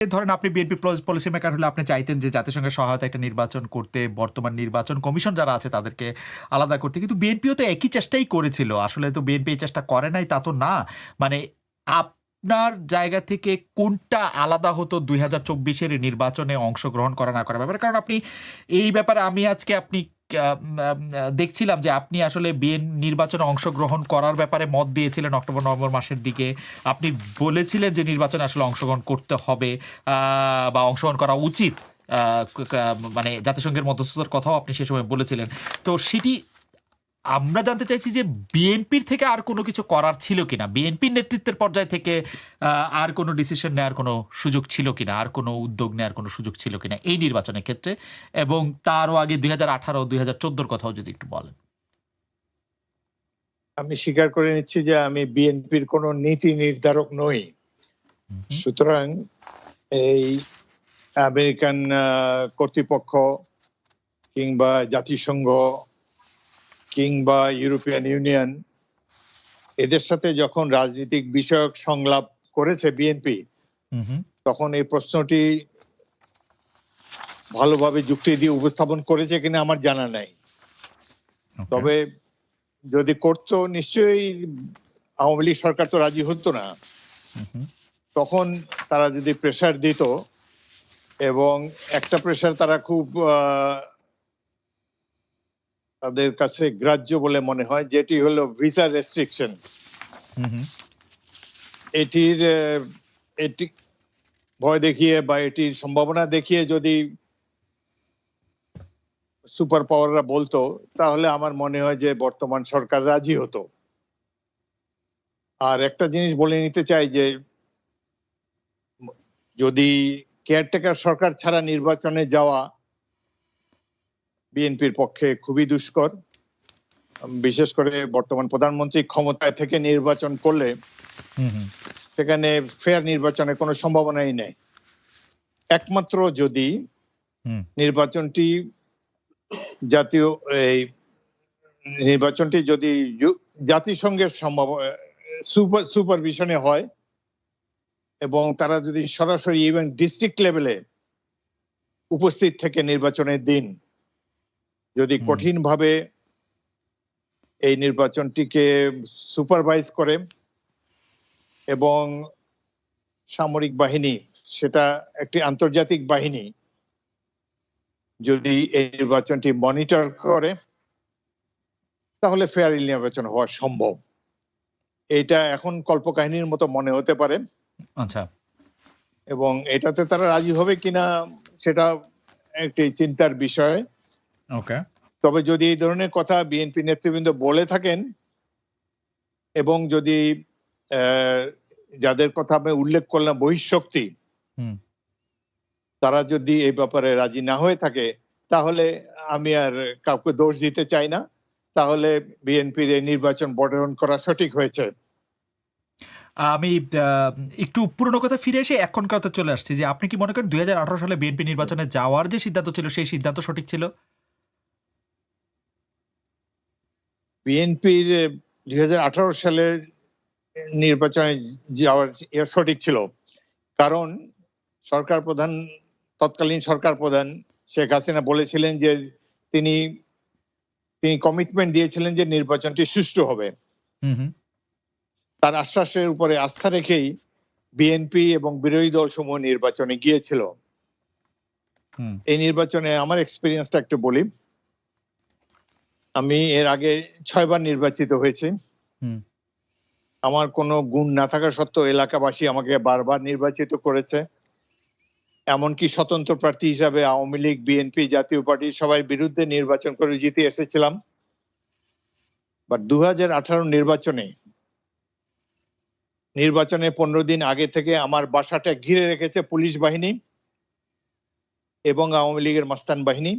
ধরেন আপনি BNP policy maker হলে আপনি চাইতেন যে জাতিসংঘের সহায়তা একটা নির্বাচন করতে, বর্তমান নির্বাচন কমিশন যারা আছে তাদেরকে আলাদা করতে। কিন্তু বিএনপিও তো একই চেষ্টাই করেছিল। আসলে তো বিএনপি এই চেষ্টা করে নাই, তা তো না। মানে আপনার জায়গা থেকে কোনটা আলাদা হতো দুই হাজার চব্বিশের নির্বাচনে অংশগ্রহণ করা না করার ব্যাপারে? কারণ আপনি এই ব্যাপারে আমি আজকে আপনি দেখছিলাম যে আপনি আসলে বিএন নির্বাচনে অংশগ্রহণ করার ব্যাপারে মত দিয়েছিলেন অক্টোবর, নভেম্বর মাসের দিকে। আপনি বলেছিলেন যে নির্বাচনে আসলে অংশগ্রহণ করতে হবে বা অংশগ্রহণ করা উচিত মানে জাতিসংঘের মধ্যস্থতার কথাও আপনি সে সময় বলেছিলেন। তো সেটি আমরা জানতে চাইছি যে বিএনপির থেকে আর কোনো কিছু করার ছিল কিনা? বিএনপির নেতৃত্বের পর্যায় থেকে আর কোনো ডিসিশন নেওয়ার কোনো সুযোগ ছিল কিনা? আর কোনো উদ্যোগ নেওয়ার কোনো সুযোগ ছিল কিনা এই নির্বাচনের ক্ষেত্রে? এবং তারও আগে দুই হাজার আঠারো দুই হাজার চোদ্দোর কথাও যদি একটু বলেন। আমি স্বীকার করে নিচ্ছি যে আমি বিএনপির কোনো নীতি নির্ধারক নই। সুতরাং এই আমেরিকান কর্তৃপক্ষ কিংবা জাতিসংঘ কিংবা ইউরোপিয়ান ইউনিয়ন এদের সাথে যখন রাজনৈতিক বিষয়ক সংলাপ করেছে বিএনপি তখন এই প্রশ্নটি ভালোভাবে যুক্তি দিয়ে উপস্থাপন করেছে কিনা আমার জানা নাই। তবে যদি করতো নিশ্চয়ই আওয়ামী লীগ সরকার তো রাজি হতো না। তখন তারা যদি প্রেসার দিত এবং একটা প্রেসার তারা খুব আহ, তাদের কাছে গ্রাহ্য বলে মনে হয় যেটি হলো ভিসা রেস্ট্রিকশন। এটির এটি ভয় দেখিয়ে বা এটির সম্ভাবনা দেখিয়ে যদি সুপার পাওয়াররা বলতো তাহলে আমার মনে হয় যে বর্তমান সরকার রাজি হতো। আর একটা জিনিস বলে নিতে চাই যে যদি কেয়ারটেকার সরকার ছাড়া নির্বাচনে যাওয়া বিএনপির পক্ষে খুবই দুষ্কর। বিশেষ করে বর্তমান প্রধানমন্ত্রী ক্ষমতায় থেকে নির্বাচন করলে সেখানে ফেয়ার নির্বাচনের কোনো সম্ভাবনাই নেই। একমাত্র যদি নির্বাচনটি জাতীয় এই নির্বাচনটি যদি জাতিসংঘের সম্ভব সুপার সুপারভিশনে হয় এবং তারা যদি সরাসরি ইভেন ডিস্ট্রিক্ট লেভেলে উপস্থিত থেকে নির্বাচনের দিন যদি কঠিনভাবে এই নির্বাচনটিকে সুপারভাইজ করে এবং সামরিক বাহিনী সেটা একটি আন্তর্জাতিক বাহিনী যদি এই নির্বাচনটি মনিটর করে তাহলে ফেয়ার নির্বাচন হওয়া সম্ভব। এটা এখন কল্পকাহিনীর মতো মনে হতে পারে। আচ্ছা। এবং এটাতে তারা রাজি হবে কিনা সেটা একটি চিন্তার বিষয়। তবে যদি এই ধরনের কথা বিএনপি নেতৃবৃন্দ বলে থাকেন এবং যদি যাদের কথা আমি উল্লেখ করলাম বহিঃশক্তি। তারা যদি এই ব্যাপারে রাজি না হয়ে থাকে তাহলে আমি আর কাউকে দোষ দিতে চাই না। তাহলে বিএনপির এই নির্বাচন বর্জন করা সঠিক হয়েছে। আমি একটু পুরনো কথা ফিরে এসে এখনকার কথা চলে আসছি যে আপনি কি মনে করেন দুই হাজার আঠারো সালে বিএনপি নির্বাচনে যাওয়ার যে সিদ্ধান্ত ছিল সেই সিদ্ধান্ত সঠিক ছিল? বিএনপির দুই হাজার আঠারো সালের নির্বাচনে যাওয়ার ইয়ে সঠিক ছিল। কারণ সরকার প্রধান তৎকালীন সরকার প্রধান শেখ হাসিনা বলেছিলেন যে তিনি তিনি কমিটমেন্ট দিয়েছিলেন যে নির্বাচনটি সুষ্ঠু হবে। তার আশ্বাসের উপরে আস্থা রেখেই বিএনপি এবং বিরোধী দল সমূহ নির্বাচনে গিয়েছিল। এই নির্বাচনে আমার এক্সপিরিয়েন্সটা একটু বলি। আমি এর আগে ছয়বার নির্বাচিত হয়েছি। আমার কোনো গুণ না থাকা সত্ত্বেও এলাকাবাসী আমাকে বারবার নির্বাচিত করেছে। এমনকি স্বতন্ত্র প্রার্থী হিসাবে আওয়ামী লীগ বিএনপি জাতীয় পার্টি সবাই বিরুদ্ধে নির্বাচন করে জিতে এসেছিলাম। বাট দু হাজার আঠারো নির্বাচনে নির্বাচনে পনেরো দিন আগে থেকে আমার বাসাটা ঘিরে রেখেছে পুলিশ বাহিনী এবং আওয়ামী লীগের মাস্তান বাহিনী।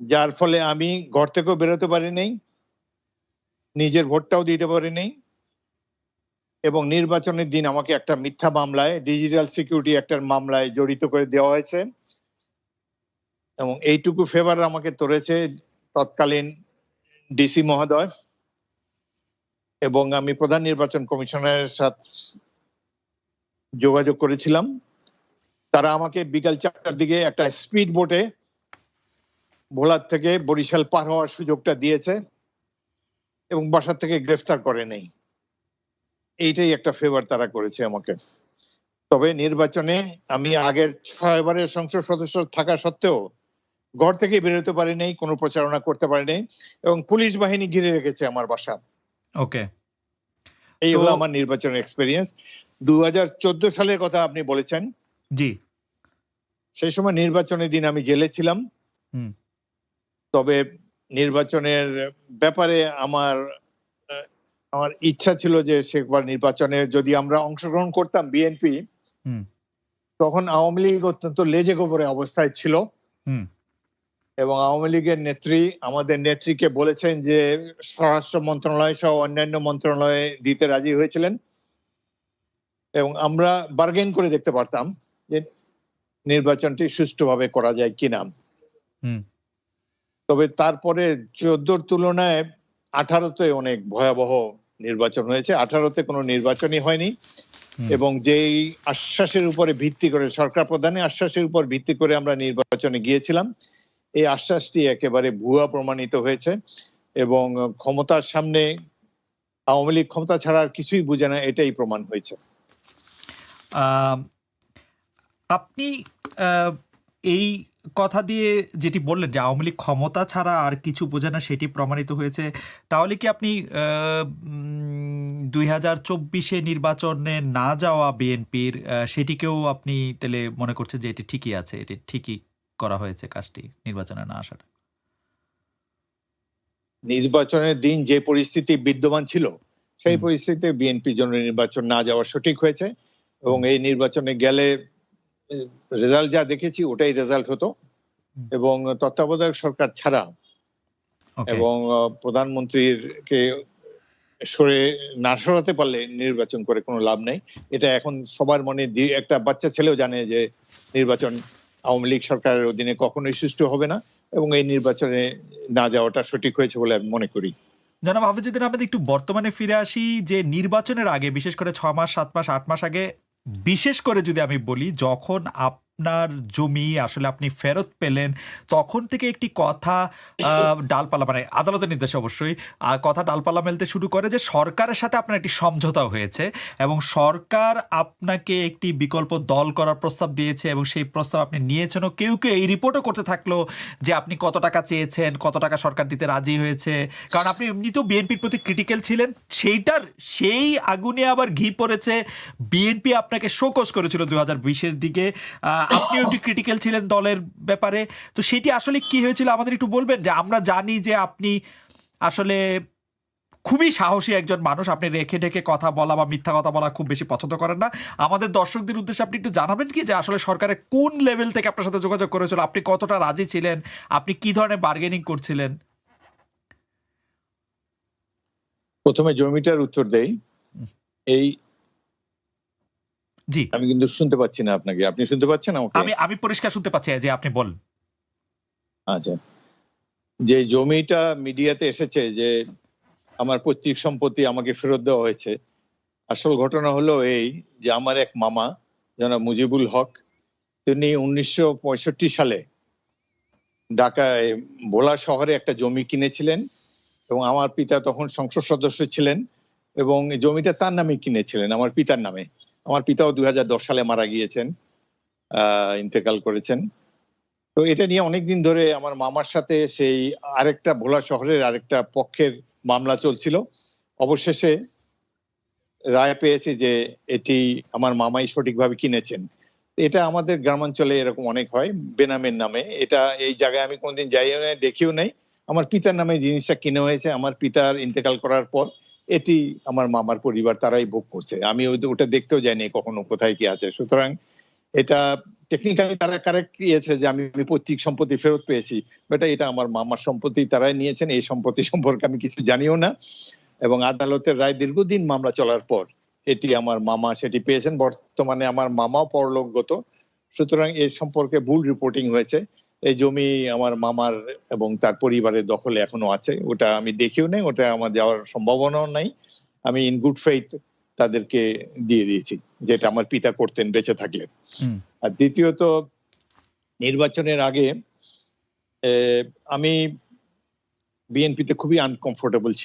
যার ফলে আমি ঘর থেকেও বেরোতে পারি নাই নিজের ভোটটাও দিতে পারি নাই এবং নির্বাচনের দিন আমাকে একটা মিথ্যা মামলায় ডিজিটাল সিকিউরিটি একটার মামলায় জড়িত করে দেওয়া হয়েছে এবং এইটুকু ফেভার আমাকে তোলেছে তৎকালীন ডিসি মহোদয় এবং আমি প্রধান নির্বাচন কমিশনের সাথে যোগাযোগ করেছিলাম। তারা আমাকে বিকাল চারটার দিকে একটা স্পিড বোটে ভোলার থেকে বরিশাল পার হওয়ার সুযোগটা দিয়েছে এবং বাসার থেকে গ্রেফতার করে নেই। এইটাই একটা ফেভার তারা করেছে আমাকে। তবে নির্বাচনে আমি আগের ছয়বারের সংসদ সদস্য থাকা সত্ত্বেও ঘর থেকে বেরোতে পারি নাই কোনো প্রচারণা করতে পারি নাই এবং পুলিশ বাহিনী ঘিরে রেখেছে আমার বাসা। ওকে। এই হলো আমার নির্বাচনের এক্সপিরিয়েন্স দু হাজার চোদ্দ সালের কথা আপনি বলেছেন। জি। সেই সময় নির্বাচনের দিন আমি জেলে ছিলাম। হুম। তবে নির্বাচনের ব্যাপারে আমার আমার ইচ্ছা ছিল যে সেবার নির্বাচনে যদি আমরা অংশগ্রহণ করতাম বিএনপি তখন আওয়ামী লীগ অত্যন্ত লেজে গোবরে অবস্থায় ছিল। এবং আওয়ামী লীগের নেত্রী আমাদের নেত্রীকে বলেছেন যে স্বরাষ্ট্র মন্ত্রণালয় সহ অন্যান্য মন্ত্রণালয়ে দিতে রাজি হয়েছিলেন। এবং আমরা বার্গেন করে দেখতে পারতাম যে নির্বাচনটি সুষ্ঠুভাবে করা যায় কিনা। তবে তারপরে চোদ্দোর তুলনায় আঠারোতে অনেক ভয়াবহ নির্বাচন হয়েছে। আঠারোতে কোনো নির্বাচনই হয়নি এবং যেই আশ্বাসের উপরে ভিত্তি করে সরকার প্রধানের আশ্বাসের উপর ভিত্তি করে আমরা নির্বাচনে গিয়েছিলাম এই আশ্বাসটি একেবারে ভুয়া প্রমাণিত হয়েছে এবং ক্ষমতার সামনে আওয়ামী লীগ ক্ষমতা ছাড়া আর কিছুই বুঝে না এটাই প্রমাণ হয়েছে। আপনি আহ, এই কথা দিয়ে যেটি বললেন যে আওয়ামী লীগ ক্ষমতা ছাড়া আর কিছু বোঝে না সেটি প্রমাণিত হয়েছে। তাহলে কি আপনি দুই হাজার চব্বিশে নির্বাচনে না যাওয়া বিএনপির সেটিকেও আপনি তাহলে মনে করছেন যে এটি ঠিকই আছে এটি ঠিকই করা হয়েছে কাজটি নির্বাচনে না আসাটা? নির্বাচনের দিন যে পরিস্থিতি বিদ্যমান ছিল সেই পরিস্থিতিতে বিএনপির জন্য নির্বাচন না যাওয়া সঠিক হয়েছে এবং এই নির্বাচনে গেলে রেজাল্ট যা দেখেছি ওটাই রেজাল্ট হতো। এবং তত্ত্বাবধায়ক সরকার ছাড়া এবং প্রধানমন্ত্রীর কে সরে না সরাতে পারলে নির্বাচন করে কোনো লাভ নেই। এটা এখন সবার মনে একটা বাচ্চা ছেলেও জানে যে নির্বাচন আওয়ামী লীগ সরকারের অধীনে কখনোই সুষ্ঠু হবে না এবং এই নির্বাচনে না যাওয়াটা সঠিক হয়েছে বলে আমি মনে করি। জনাব হাফিজুদ্দিন আহমেদ একটু বর্তমানে ফিরে আসি যে নির্বাচনের আগে বিশেষ করে ছ মাস সাত মাস আট মাস আগে বিশেষ করে যদি আমি বলি যখন আপনার জমি আসলে আপনি ফেরত পেলেন, তখন থেকে একটি কথা ডালপালা মানে আদালতের নির্দেশে অবশ্যই কথা ডালপালা মেলতে শুরু করে যে সরকারের সাথে আপনার একটি সমঝোতা হয়েছে এবং সরকার আপনাকে একটি বিকল্প দল করার প্রস্তাব দিয়েছে এবং সেই প্রস্তাব আপনি নিয়েছেনও। কেউ কেউ এই রিপোর্টও করতে থাকল যে আপনি কত টাকা চেয়েছেন, কত টাকা সরকার দিতে রাজি হয়েছে। কারণ আপনি এমনিতেও বিএনপির প্রতি ক্রিটিক্যাল ছিলেন, সেইটার, সেই আগুনে আবার ঘি পড়েছে। বিএনপি আপনাকে শোকস করেছিল দু হাজার বিশের দিকে। আপনিও একটু ক্রিটিক্যাল ছিলেন দলের ব্যাপারে। তো সেটি আসলে কি হয়েছিল আমাদের একটু বলবেন? যে আমরা জানি যে আপনি আসলে খুবই সাহসী একজন মানুষ। আপনি রেখে ঢেকে কথা বলা বা মিথ্যা কথা বলা খুব বেশি পছন্দ করেন না। আমাদের দর্শকদের উদ্দেশ্যে আপনি একটু জানাবেন কি যে আসলে সরকারের কোন লেভেল থেকে আপনার সাথে যোগাযোগ করেছিল? আপনি কতটা রাজি ছিলেন? আপনি কি ধরনের বার্গেনিং করছিলেন? প্রথমে জমিটার উত্তর দেই। এই জি। আমি কিন্তু শুনতে পাচ্ছি না আপনাকে। আপনি শুনতে পাচ্ছেন আমাকে? আমি আমি পরিষ্কার শুনতে পাচ্ছি যে আপনি বলেন। আচ্ছা। যে জমিটা মিডিয়াতে এসেছে যে আমার পৈতৃক সম্পত্তি আমাকে ফেরত দেওয়া হয়েছে আসল ঘটনা হলো এই যে আমার এক মামা জনাব মুজিবুল হক তিনি উনিশশো পঁয়ষট্টি সালে ঢাকায় ভোলা শহরে একটা জমি কিনেছিলেন এবং আমার পিতা তখন সংসদ সদস্য ছিলেন এবং জমিটা তার নামে কিনেছিলেন আমার পিতার নামে। আমার পিতাও দুই হাজার দশ সালে মারা গিয়েছেন ইন্তেকাল করেছেন। তো এটা নিয়ে অনেকদিন ধরে আমার মামার সাথে সেই আরেকটা ভোলা শহরের আরেকটা পক্ষের মামলা চলছিল। অবশেষে রায় পেয়েছে যে এটি আমার মামাই সঠিকভাবে কিনেছেন। এটা আমাদের গ্রামাঞ্চলে এরকম অনেক হয়, বেনামের নামে। এটা এই জায়গায় আমি কোনদিন যাইও নাই, দেখিও নাই। আমার পিতার নামে জিনিসটা কিনে হয়েছে। আমার পিতার ইন্তেকাল করার পর এটি আমার মামার পরিবার তারাই ভোগ করছে। আমি ওটা দেখতেও যাইনি কখনো কোথায় কি আছে। সুতরাং এটা টেকনিক্যালি তারা কারেক্ট দিয়েছে যে আমি পৈতৃক সম্পত্তি ফেরত পেয়েছি বাট এটা আমার মামার সম্পত্তি তারাই নিয়েছেন, এই সম্পত্তি সম্পর্কে আমি কিছু জানিও না। এবং আদালতের রায় দীর্ঘদিন মামলা চলার পর এটি আমার মামা সেটি পেয়েছেন, বর্তমানে আমার মামাও পরলোকগত। সুতরাং এ সম্পর্কে ভুল রিপোর্টিং হয়েছে। এই জমি আমার মামার এবং তার পরিবারের দখলে এখনও আছে। ওটা আমি দেখিও নেই ওটা আমার যাওয়ার সম্ভাবনাও নাই। আমি ইন গুড ফেইথ তাদেরকে দিয়ে দিয়েছি যেটা আমার পিতা করতেন বেঁচে থাকলে আর দ্বিতীয়ত নির্বাচনের আগে আমি বিএনপিতে খুবই আনকমফোর্টেবল ছিলাম।